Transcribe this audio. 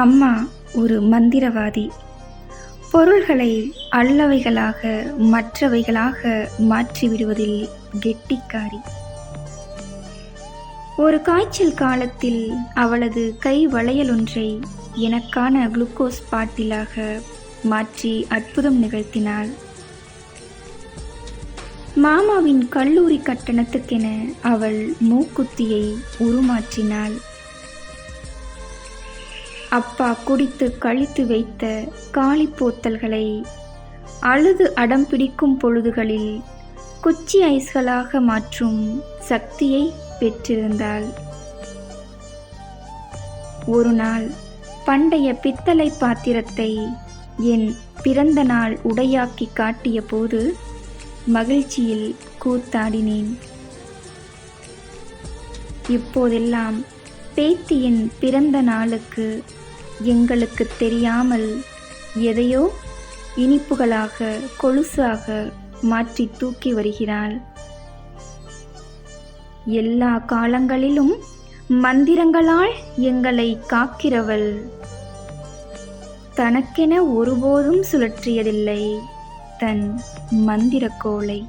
அம்மா ஒரு மந்திரவாதி. பொருள்களை அல்லவைகளாக மற்றவைகளாக மாற்றிவிடுவதில் கெட்டிக்காரி. ஒரு காய்ச்சல் காலத்தில் அவளது கை வளையல் ஒன்றை எனக்கான குளுக்கோஸ் பாட்டிலாக மாற்றி அற்புதம் நிகழ்த்தினாள். மாமாவின் கல்லூரி கட்டணத்துக்கென அவள் மூக்குத்தியை உருமாற்றினாள். அப்பா குடித்து கழித்து வைத்த காலிப்போத்தல்களை அழுது அடம் பிடிக்கும் பொழுதுகளில் குச்சி ஐஸ்களாக மாற்றும் சக்தியை பெற்றிருந்தாள். ஒரு நாள் பண்டைய பித்தளை பாத்திரத்தை என் பிறந்த நாள் உடையாக்கி காட்டிய போது மகிழ்ச்சியில் கூத்தாடினேன். இப்போதெல்லாம் பேத்தியின் பிறந்த நாளுக்கு எங்களுக்கு தெரியாமல் எதையோ இனிப்புகளாக கொலுசாக மாற்றி தூக்கி வருகிறாள். எல்லா காலங்களிலும் மந்திரங்களால் எங்களை காக்கிறவள். தனக்கென ஒருபோதும் சுழற்றியதில்லை தன் மந்திரக்கோளை